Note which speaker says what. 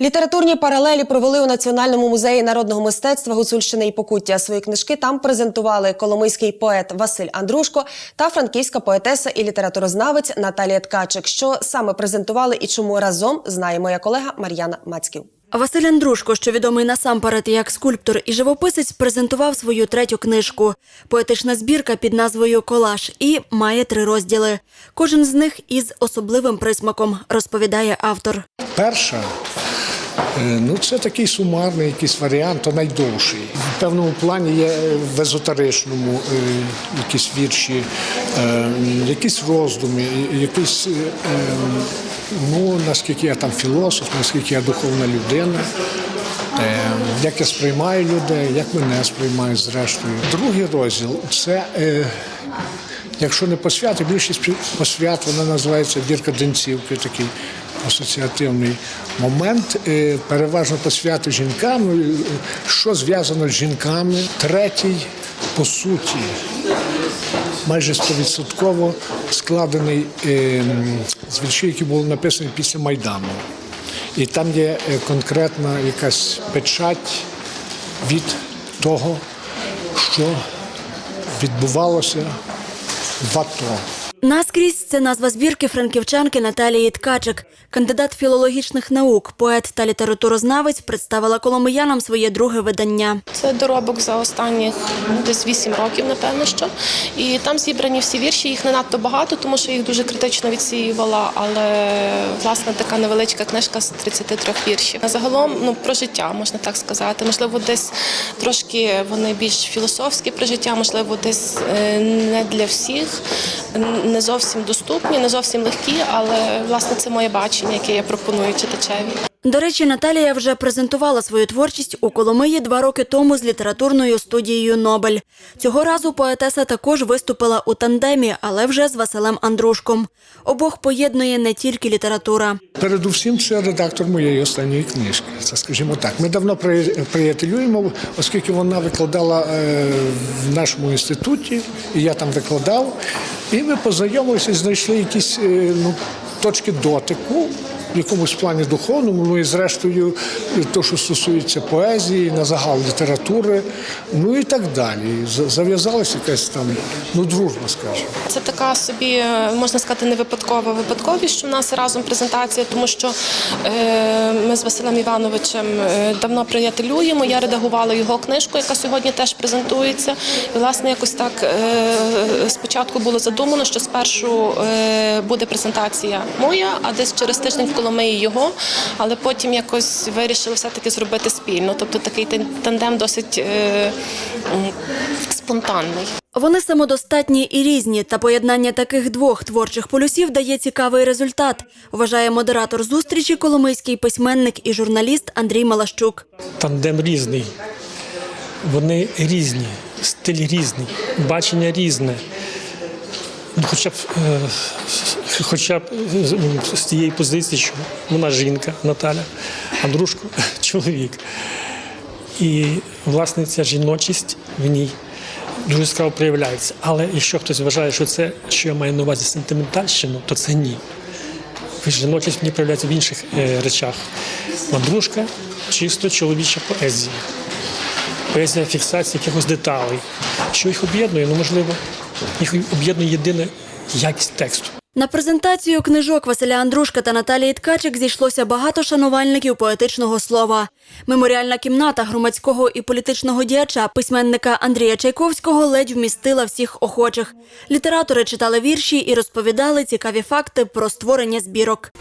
Speaker 1: Літературні паралелі провели у Національному музеї народного мистецтва Гуцульщини і Покуття. Свої книжки там презентували коломийський поет Василь Андрушко та франківська поетеса і літературознавець Наталія Ткачик. Що саме презентували і чому разом знає моя колега Мар'яна Мацьків.
Speaker 2: Василь Андрушко, що відомий насамперед як скульптор і живописець, презентував свою третю книжку. Поетична збірка під назвою Колаж і має три розділи. Кожен з них із особливим присмаком, розповідає автор.
Speaker 3: Перша ну це такий сумарний якийсь варіант, то найдовший. В певному плані є в езотеричному е, якісь вірші, е, якісь роздуми, якісь, е, е, ну наскільки я там філософ, наскільки я духовна людина. Е, Як я сприймаю людей, як мене сприймають зрештою. Другий розділ це, е, якщо не посвят, а більшість посвят, вона називається Дірка Денцівки, такий асоціативний момент. Е, Переважно посвяти жінкам, е, що зв'язано з жінками. Третій, по суті, майже стовідсотково складений е, з віршів, які були написані після Майдану. І там є конкретна якась печать від того, що відбувалося в АТО.
Speaker 2: Наскрізь це назва збірки франківчанки Наталії Ткачик. Кандидат філологічних наук, поет та літературознавець представила коломиянам своє друге видання.
Speaker 4: Це доробок за останніх десь 8 років, напевно, що. І там зібрані всі вірші, їх не надто багато, тому що їх дуже критично відсіювала, але власне така невеличка книжка з 33 віршів. Загалом ну, про життя, можна так сказати. Можливо, десь трошки вони більш філософські про життя, можливо, десь е, не для всіх, не зовсім доступні, не зовсім легкі, але власне це моє бачення, яке я пропоную читачеві.
Speaker 2: До речі, Наталія вже презентувала свою творчість у Коломиї два роки тому з літературною студією Нобель. Цього разу поетеса також виступила у тандемі, але вже з Василем Андрушком. Обох поєднує не тільки література.
Speaker 3: Передусім, це редактор моєї останньої книжки. Це скажімо так. Ми давно приятелюємо, оскільки вона викладала е, в нашому інституті, і я там викладав. І ми познайомилися знайшли якісь е, ну, точки дотику. В якомусь плані духовному, ну і зрештою, то, що стосується поезії, на загал літератури, ну і так далі. Зав'язалася якась там ну, дружба, скажімо.
Speaker 4: Це така собі, можна сказати, не випадкова випадковість, що в нас разом презентація, тому що е, ми з Василем Івановичем е, давно приятелюємо. Я редагувала його книжку, яка сьогодні теж презентується. І, власне, якось так е, спочатку було задумано, що спершу е, буде презентація моя, а десь через тиждень в Коломиї його. Але потім якось вирішили все-таки зробити спільно. Тобто такий тандем досить е, спонтанний.
Speaker 2: Вони самодостатні і різні, та поєднання таких двох творчих полюсів дає цікавий результат, вважає модератор зустрічі коломийський письменник і журналіст Андрій Малащук.
Speaker 5: тандем різний. Вони різні, стиль різний, бачення різне. Ну, Хоча б, е, хоча б з тієї позиції, що вона жінка Наталя, Андрушко чоловік. І, власне, ця жіночість в ній дуже яскраво проявляється. Але якщо хтось вважає, що це, що я маю на увазі сентиментальщину, то це ні. Жіночість в ній проявляється в інших е, речах. Андрушка чисто чоловіча поезія. Поезія фіксації якихось деталей. Що їх об'єднує? Ну, можливо, їх об'єднує єдина якість тексту.
Speaker 2: На презентацію книжок Василя Андрушка та Наталії Ткачик зійшлося багато шанувальників поетичного слова. Меморіальна кімната громадського і політичного діяча письменника Андрія Чайковського ледь вмістила всіх охочих. Літератори читали вірші і розповідали цікаві факти про створення збірок.